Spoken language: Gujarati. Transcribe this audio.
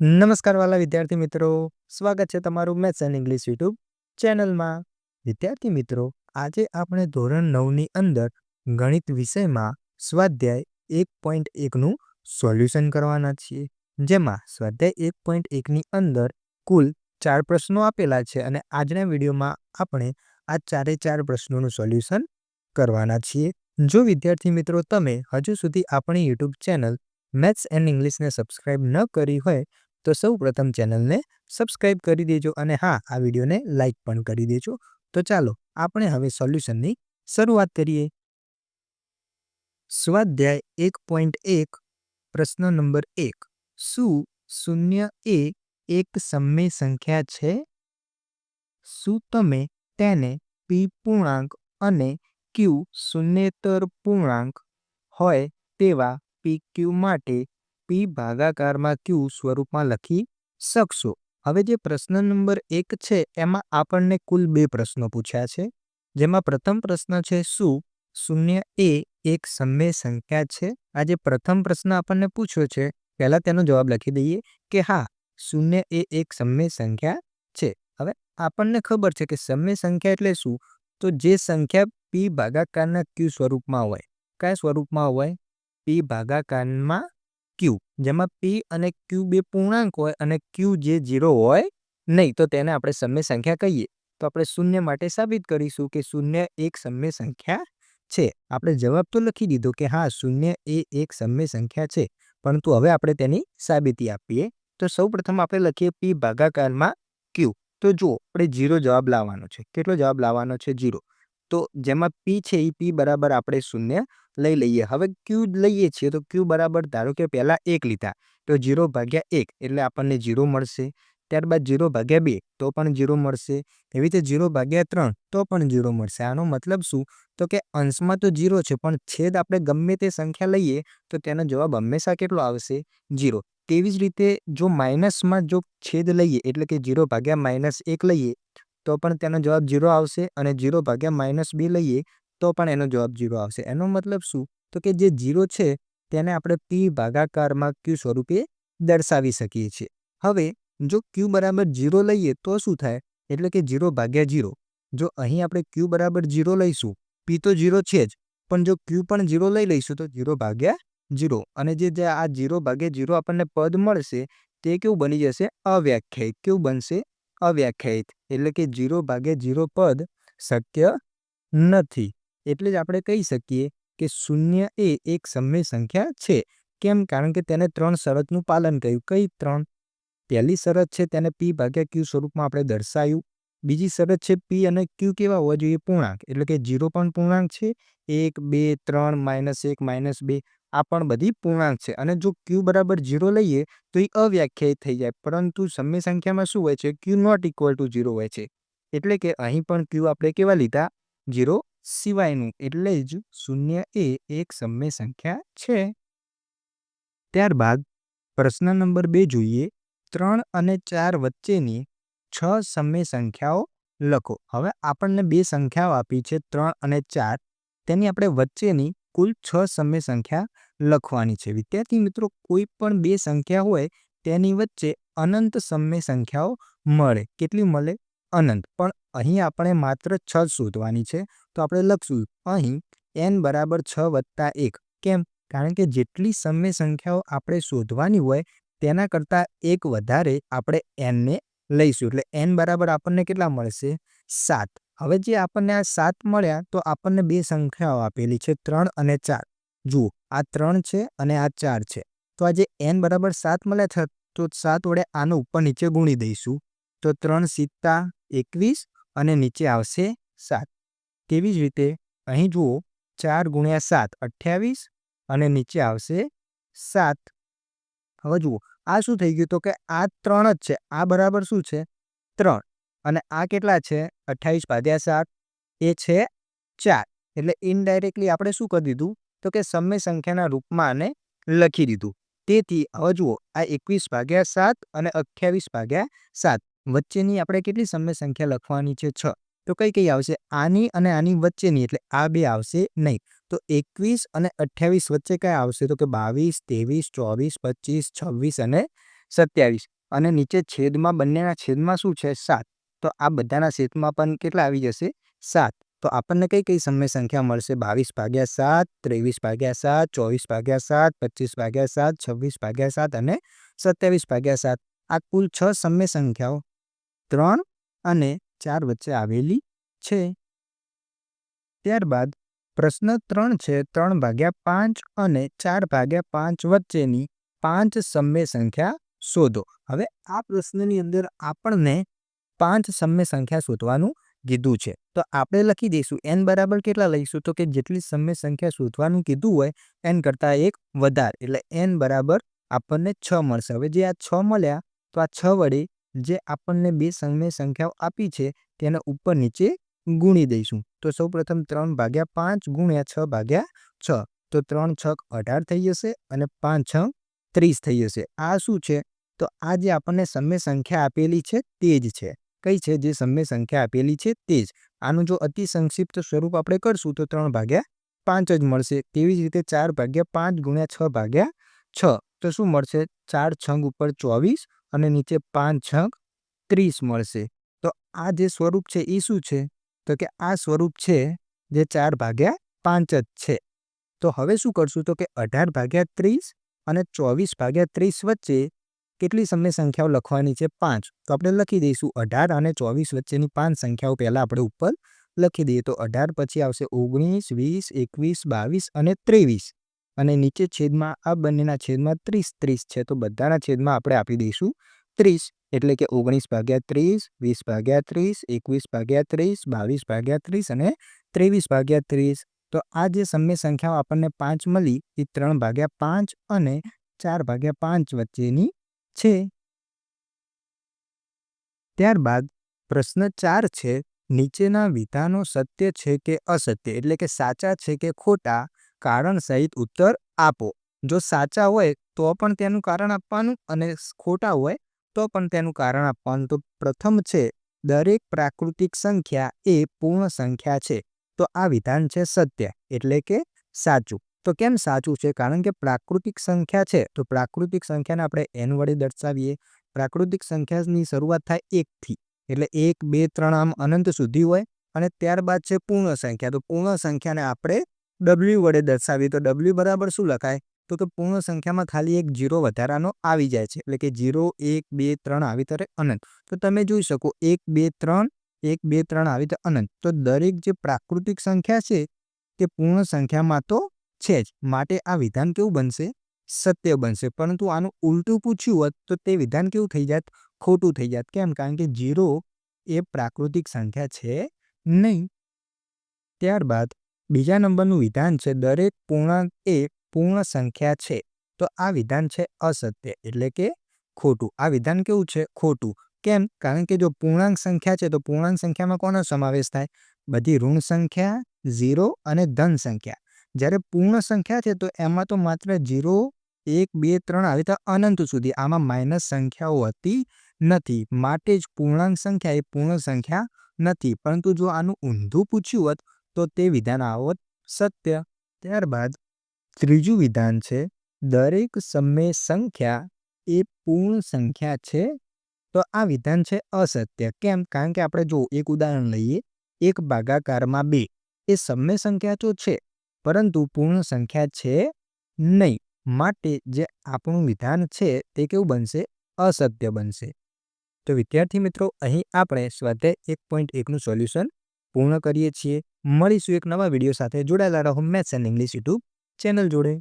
નમસ્કાર વાલા વિદ્યાર્થી મિત્રો, સ્વાગત છે તમારું મેથ્સ એન્ડ ઇંગ્લિશ યુટ્યુબ ચેનલમાં. વિદ્યાર્થી મિત્રો, આજે આપણે ધોરણ નવની અંદર ગણિત વિષયમાં સ્વાધ્યાય એક પોઈન્ટ એકનું સોલ્યુશન કરવાના છીએ. જેમાં સ્વાધ્યાય એક પોઈન્ટ એકની અંદર કુલ ચાર પ્રશ્નો આપેલા છે અને આજના વિડીયોમાં આપણે આ ચારે ચાર પ્રશ્નોનું સોલ્યુશન કરવાના છીએ. જો વિદ્યાર્થી મિત્રો તમે હજુ સુધી આપણી યુટ્યુબ ચેનલ મેથ્સ એન્ડ ઇંગ્લિશને સબસ્ક્રાઇબ ન કરી હોય તો સૌ પ્રથમ ચેનલને સબસ્ક્રાઇબ કરી દેજો અને હા, આ વિડીયોને લાઇક પણ કરી દેજો. તો ચાલો, આપણે હવે સોલ્યુશનની શરૂઆત કરીએ. સ્વાધ્યાય એક પોઈન્ટ એક, પ્રશ્ન નંબર એક. શું શૂન્ય એ એક સમય સંખ્યા છે? શું તમે તેને પી પૂર્ણાંક અને ક્યુ શૂન્યતર પૂર્ણાંક હોય તેવા પી ક્યુ માટે પી ભાગાકારમાં ક્યુ સ્વરૂપમાં લખી શકશો? હવે જે પ્રશ્ન નંબર એક છે, એમાં આપણને કુલ બે પ્રશ્નો પૂછ્યા છે. જેમાં પ્રથમ પ્રશ્ન છે, શું શૂન્ય એ એક સમય સંખ્યા છે? આ જે પ્રથમ પ્રશ્ન આપણને પૂછ્યો છે. પહેલા તેનો જવાબ લખી દઈએ કે હા, શૂન્ય એ એક સમય સંખ્યા છે. હવે આપણને ખબર છે કે સમય સંખ્યા એટલે શું? તો જે સંખ્યા પી ભાગાકારના ક્યુ સ્વરૂપમાં હોય. કયા સ્વરૂપમાં હોય? પી ભાગાકારમાં ક્યુ જેમાં પી અને ક્યુ બે પૂર્ણાંક હોય અને ક્યુ જે ઝીરો હોય નહીં, તો તેને આપણે સમય સંખ્યા કહીએ. તો આપણે શૂન્ય માટે સાબિત કરીશું કે શૂન્ય એક સમય સંખ્યા છે. આપણે જવાબ તો લખી દીધો કે હા, શૂન્ય એ એક સમય સંખ્યા છે, પરંતુ હવે આપણે તેની સાબિતી આપીએ. તો સૌપ્રથમ આપણે લખીએ પી ભાગાકારમાં ક્યુ તો જુઓ, આપણે જીરો જવાબ લાવવાનો છે. કેટલો જવાબ લાવવાનો છે? જીરો તો જેમાં પી છે એ પી બરાબર આપણે શૂન્ય લઈ લઈએ. હવે ક્યુ લઈએ છીએ તો ક્યુ બરાબર ધારો કે પહેલાં એક લીધા. તો જીરો ભાગ્યા એક એટલે આપણને જીરો મળશે. ત્યારબાદ જીરો ભાગ્યા બે તો પણ જીરો મળશે. એવી રીતે જીરો ભાગ્યા ત્રણ તો પણ જીરો મળશે. આનો મતલબ શું? તો કે અંશમાં તો જીરો છે, પણ છેદ આપણે ગમે તે સંખ્યા લઈએ તો તેનો જવાબ હંમેશા કેટલો આવશે? જીરો. તેવી જ રીતે જો માઇનસમાં જો છેદ લઈએ એટલે કે જીરો ભાગ્યા માઇનસ એક લઈએ તો પણ તેનો જવાબ જીરો આવશે અને જીરો ભાગ્યા માઇનસ બી લઈએ તો પણ એનો જવાબ જીરો આવશે. એનો મતલબ શું? તો કે જે જીરો છે તેને આપણે પી ભાગાકારમાં ક્યુ સ્વરૂપે દર્શાવી શકીએ છીએ. હવે જો ક્યુ બરાબર જીરો લઈએ તો શું થાય? એટલે કે જીરો ભાગ્યા જીરો. જો અહીં આપણે ક્યુ બરાબર જીરો લઈશું પી તો જીરો છે જ, પણ જો ક્યુ પણ જીરો લઈ લઈશું તો જીરો ભાગ્યા જીરો. અને જે આ જીરો ભાગ્યા જીરો આપણને પદ મળશે તે કેવું બની જશે? અવ્યાખ્યાયિત. કેવું બનશે? અવ્યાખ્યાયિત, એટલે કે જીરો ભાગે જીરો પદ શક્ય નથી. એટલે જ આપણે કહી શકીએ કે શૂન્ય એ એક સમય સંખ્યા છે. કેમ? કારણ કે તેને ત્રણ શરતનું પાલન કર્યું. કઈ ત્રણ? પહેલી શરત છે તેને પી ભાગ્યા ક્યુ સ્વરૂપમાં આપણે દર્શાવ્યું બીજી શરત છે પી અને ક્યુ કેવા હોવા જોઈએ? પૂર્ણાંક. એટલે કે જીરો પણ પૂર્ણાંક છે. એક, બે, ત્રણ, માઇનસ એક, માઇનસ બે. આ પણ બધી પૂર્ણાંક છે. અને જો ક્યુ બરાબર જીરો લઈએ, તો એ અવ્યાખ્યાયિત થઈ જાય. પરંતુ સમય સંખ્યામાં શું હોય છે? Q not equal to zero હોય છે. એટલે કે અહીં પણ ક્યુ આપણે કેવા લીધા? જીરો સિવાયનું. એટલે જ શૂન્ય એ એક સમય સંખ્યા છે. ત્યારબાદ પ્રશ્ન નંબર બે જોઈએ. ત્રણ અને ચાર વચ્ચેની છ સમય સંખ્યાઓ લખો. હવે આપણને બે સંખ્યાઓ આપી છે. ત્રણ અને ચાર. તેની આપણે વચ્ચેની કુલ છ સમય સંખ્યા લખવાની છે. વિદ્યાર્થી મિત્રો, કોઈ પણ બે સંખ્યા હોય, તેની વચ્ચે અનંત સમય સંખ્યાઓ મળે. કેટલી મળે? અનંત. પણ અહીં આપણે માત્ર છ શોધવાની છે. તો આપણે લખશું, અહીં એન બરાબર છ વત્તા એક. કેમ? કારણ કે જેટલી સમય સંખ્યાઓ આપણે શોધવાની હોય, તેના કરતાં એક વધારે આપણે એનને લઈશું. એટલે એન બરાબર આપણને કેટલા મળશે? સાત. હવે જે આપણને આ સાત મળ્યા, તો આપણને બે સંખ્યાઓ આપેલી છે, ત્રણ અને ચાર. જુઓ, આ ત્રણ છે અને આ ચાર છે. તો આ જે એન બરાબર સાત મળ્યા છે, તો સાત વડે આનો ઉપર નીચે ગુણી દઈશું. તો ત્રણ સિત્તા એકવીસ અને નીચે આવશે સાત. તેવી જ રીતે, અહીં જુઓ, ચાર ગુણ્યા સાત અઠ્યાવીસ અને નીચે આવશે સાત. હવે જુઓ આ શું થઈ ગયું તો કે આ ત્રણ જ છે. આ બરાબર શું છે? ત્રણ. અને આ કેટલા છે? અઠ્ઠાવીસ ભાગ્યા સાત. એ છે ચાર. એટલે ઇનડાયરેક્ટલી આપણે શું કરી દીધું? તો કે સમય સંખ્યાના રૂપમાં આને લખી દીધું. તેથી હવે જુઓ, આ એકવીસ ભાગ્યા સાત અને અઠ્યાવીસ ભાગ્યા સાત. વચ્ચેની આપણે કેટલી સમય સંખ્યા લખવાની છે? છ. તો કઈ કઈ આવશે? આની અને આની વચ્ચેની, એટલે આ બે આવશે નહીં. તો એકવીસ અને અઠ્યાવીસ વચ્ચે કયા આવશે? તો કે બાવીસ, ત્રેવીસ, ચોવીસ, પચીસ, છવ્વીસ અને સત્યાવીસ. અને નીચે છેદમાં, બંનેના છેદમાં શું છે? સાત. તો આ બધાના છેદમાં પણ કેટલા આવી જશે? સાત. તો આપણને કઈ કઈ સમય સંખ્યા મળશે? બાવીસ ભાગ્યા સાત, ત્રેવીસ ભાગ્યા સાત, ચોવીસ ભાગ્યા સાત, પચીસ ભાગ્યા સાત, છવ્વીસ ભાગ્યા સાત અને સત્યાવીસ ભાગ્યા સાત. આ કુલ છ સમય સંખ્યાઓ. ત્રણ અને ચાર વચ્ચે આવેલી છે. ત્યારબાદ પ્રશ્ન ત્રણ છે, ત્રણ ભાગ્યા પાંચ અને ચાર ભાગ્યા પાંચ વચ્ચેની પાંચ સમ્ય સંખ્યા શોધો. હવે આ પ્રશ્નની અંદર આપણને પાંચ સમ્ય સંખ્યા શોધવાનું કીધું છે. તો આપણે લખી દઈશું એન બરાબર કેટલા લઈશું? તો કે જેટલી સમ્ય સંખ્યા શોધવાનું કીધું હોય એન કરતાં એક વધારે. એટલે એન બરાબર આપણને છ મળશે. હવે જે આ છ મળ્યા, તો આ છ વડે જે આપણને બે સમય સંખ્યાઓ આપી છે, તેને ઉપર નીચે ગુણી દઈશું. તો સૌ પ્રથમ ત્રણ ભાગ્યા પાંચ ગુણ્યા છ ભાગ્યા છ. તો ત્રણ છક અઢાર થઈ જશે અને પાંચ છ ત્રીસ થઈ જશે. આ શું છે? તો આ જે આપણને સમય સંખ્યા આપેલી છે તે જ છે. કઈ છે? જે સમય સંખ્યા આપેલી છે તે જ. આનું જો અતિ સંક્ષિપ્ત સ્વરૂપ આપણે કરશું તો ત્રણ ભાગ્યા પાંચ જ મળશે. તેવી જ રીતે ચાર ભાગ્યા પાંચ ગુણ્યા છ ભાગ્યા છ. તો શું મળશે? ચાર છંગ ઉપર ચોવીસ અને નીચે પાંચ છંક ત્રીસ મળશે. તો આ જે સ્વરૂપ છે એ શું છે? તો કે આ સ્વરૂપ છે જે ચાર ભાગ્યા પાંચ જ છે. તો હવે શું કરશું? તો કે અઢાર ભાગ્યા ત્રીસ અને ચોવીસ ભાગ્યા ત્રીસ વચ્ચે કેટલી સમય સંખ્યાઓ લખવાની છે? પાંચ. તો આપણે લખી દઈશું અઢાર અને ચોવીસ વચ્ચેની પાંચ સંખ્યાઓ પહેલાં આપણે ઉપર લખી દઈએ. તો અઢાર પછી આવશે ઓગણીસ, વીસ, એકવીસ, બાવીસ અને ત્રેવીસ. અને નીચે છેદમાં, આ બંનેના છેદમાં ત્રીસ ત્રીસ છે. તો બધાના છેદમાં આપણે આપી દઈશું ત્રીસ. એટલે કે ઓગણીસ ભાગ્યા ત્રીસ, વીસ ભાગ્યા ત્રીસ, એકવીસ ભાગ્યા ત્રીસ, બાવીસ ભાગ્યા ત્રીસ અને ત્રેવીસ ભાગ્યા ત્રીસ. તો આ જે સમય સંખ્યાઓ આપણને પાંચ મળી એ ત્રણ ભાગ્યા પાંચ અને ચાર ભાગ્યા પાંચ વચ્ચેની છે. ત્યારબાદ પ્રશ્ન ચાર છે, નીચેના વિધાનો સત્ય છે કે અસત્ય? એટલે કે સાચા છે કે ખોટા? કારણ સહિત ઉત્તર આપો. જો સાચા હોય તો પણ તેનું કારણ આપવાનું અને ખોટા હોય તો પણ તેનું કારણ આપવાનું. તો પ્રથમ છે, દરેક પ્રાકૃતિક સંખ્યા એ પૂર્ણ સંખ્યા છે. તો આ વિધાન છે સત્ય, એટલે કે સાચું. તો કેમ સાચું છે? કારણ કે પ્રાકૃતિક સંખ્યા છે. તો પ્રાકૃતિક સંખ્યાને આપણે એન વડે દર્શાવીએ. પ્રાકૃતિક સંખ્યાની શરૂઆત થાય એકથી, એટલે એક, બે, ત્રણ આમ અનંત સુધી હોય અને ત્યારબાદ છે પૂર્ણ સંખ્યા. તો પૂર્ણ સંખ્યાને આપણે ડબલ્યુ વડે દર્શાવીએ તો ડબલ્યુ બરાબર શું લખાય? તો કે પૂર્ણ સંખ્યામાં ખાલી એક જીરો વધારાનો આવી જાય છે. એટલે કે જીરો, એક, બે, ત્રણ આવી તરે અનંત. તો તમે જોઈ શકો, એક, બે, ત્રણ, એક, બે, ત્રણ આવી તો અનંત. તો દરેક જે પ્રાકૃતિક સંખ્યા છે, તે પૂર્ણ સંખ્યામાં તો છે જ. માટે આ વિધાન કેવું બનશે? સત્ય બનશે. પરંતુ આનું ઉલટું પૂછ્યું હોત, તો તે વિધાન કેવું થઈ જાત? ખોટું થઈ જાત. કેમ? કારણ કે જીરો એ પ્રાકૃતિક સંખ્યા છે નહીં. ત્યારબાદ બીજા નંબરનું વિધાન છે દરેક પૂર્ણાંક એ પૂર્ણ સંખ્યા છે. તો આ વિધાન છે અસત્ય એટલે કે ખોટું. આ વિધાન કેવું છે? ખોટું. કેમ? કારણ કે જો પૂર્ણાંક સંખ્યા છે તો પૂર્ણાંક સંખ્યામાં કોનો સમાવેશ થાય? બધી ઋણ સંખ્યા, ઝીરો અને ધન સંખ્યા. જ્યારે પૂર્ણ સંખ્યા છે તો એમાં તો માત્ર ઝીરો, એક, બે, ત્રણ આવી તો અનંત સુધી. આમાં માઇનસ સંખ્યાઓ હતી નથી. માટે જ પૂર્ણાંક સંખ્યા એ પૂર્ણ સંખ્યા નથી. પરંતુ જો આનું ઊંધું પૂછ્યું હોત તો તે વિધાન આવત સત્ય. ત્યારબાદ ત્રીજું વિધાન છે, દરેક સમય સંખ્યા એ પૂર્ણ સંખ્યા છે. તો આ વિધાન છે અસત્ય. કેમ? કારણ કે આપણે જો એક ઉદાહરણ લઈએ, એક ભાગાકારમાં બે એ સમય સંખ્યા તો છે, પરંતુ પૂર્ણ સંખ્યા છે નહીં. માટે જે આપણું વિધાન છે તે કેવું બનશે? અસત્ય બનશે. તો વિદ્યાર્થી મિત્રો, અહીં આપણે સ્વાધ્યાય એક પોઈન્ટ એકનું સોલ્યુશન પૂર્ણ કરીએ છીએ. મળીશું એક નવા વીડિયો સાથે. જોડાયેલા રહો maths and English YouTube channel જોડે.